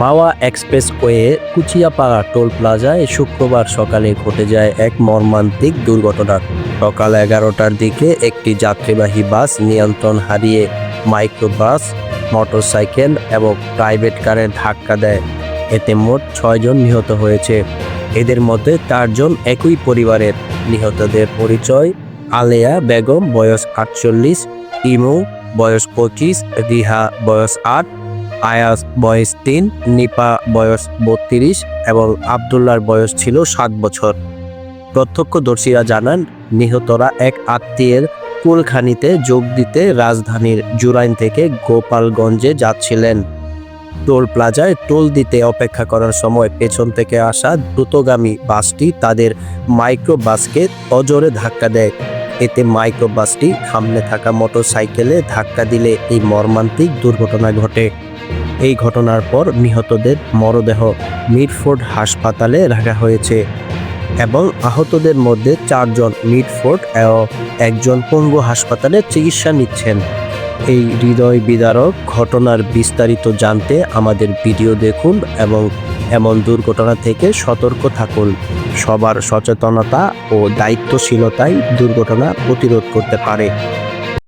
মাওয়া expressway কুচিয়াপাড়া toll প্লাজায় শুক্রবার সকালে ঘটে যায় এক মর্মান্তিক দুর্ঘটনা। সকাল এগারোটার দিকে একটি যাত্রীবাহী বাস নিয়ন্ত্রণ হারিয়ে মাইক্রোবাস, মোটরসাইকেল এবং প্রাইভেট কারে ধাক্কা দেয়। এতে মোট ছয়জন নিহত হয়েছে। এদের মধ্যে চারজন একই পরিবারের। নিহতদের পরিচয়, আলেয়া বেগম বয়স আটচল্লিশ, ইমু বয়স পঁচিশ, রিহা বয়স আট আয়াস বয়স তিন, নিপা বয়স বত্রিশ এবং আবদুল্লার বয়স ছিল সাত বছর। প্রত্যক্ষদর্শীরা জানান, নিহতরা এক আত্মীয়ের কুলখানিতে যোগ দিতে রাজধানীর জুরাইন থেকে গোপালগঞ্জে যাচ্ছিলেন। টোল প্লাজায় টোল দিতে অপেক্ষা করার সময় পেছন থেকে আসা দ্রুতগামী বাসটি তাদের মাইক্রো বাসকে অজোরে ধাক্কা দেয়। এতে মাইক্রো বাসটি সামনে থাকা মোটরসাইকেলে ধাক্কা দিলে এই মর্মান্তিক দুর্ঘটনা ঘটে। এই ঘটনার পর নিহতদের মরদেহ মিডফোর্ড হাসপাতালে রাখা হয়েছে এবং আহতদের মধ্যে চারজন মিডফোর্ড ও একজন পঙ্গু হাসপাতালে চিকিৎসা নিচ্ছেন। এই হৃদয় বিদারক ঘটনার বিস্তারিত জানতে আমাদের ভিডিও দেখুন এবং এমন দুর্ঘটনা থেকে সতর্ক থাকুন। সবার সচেতনতা ও দায়িত্বশীলতাই দুর্ঘটনা প্রতিরোধ করতে পারে।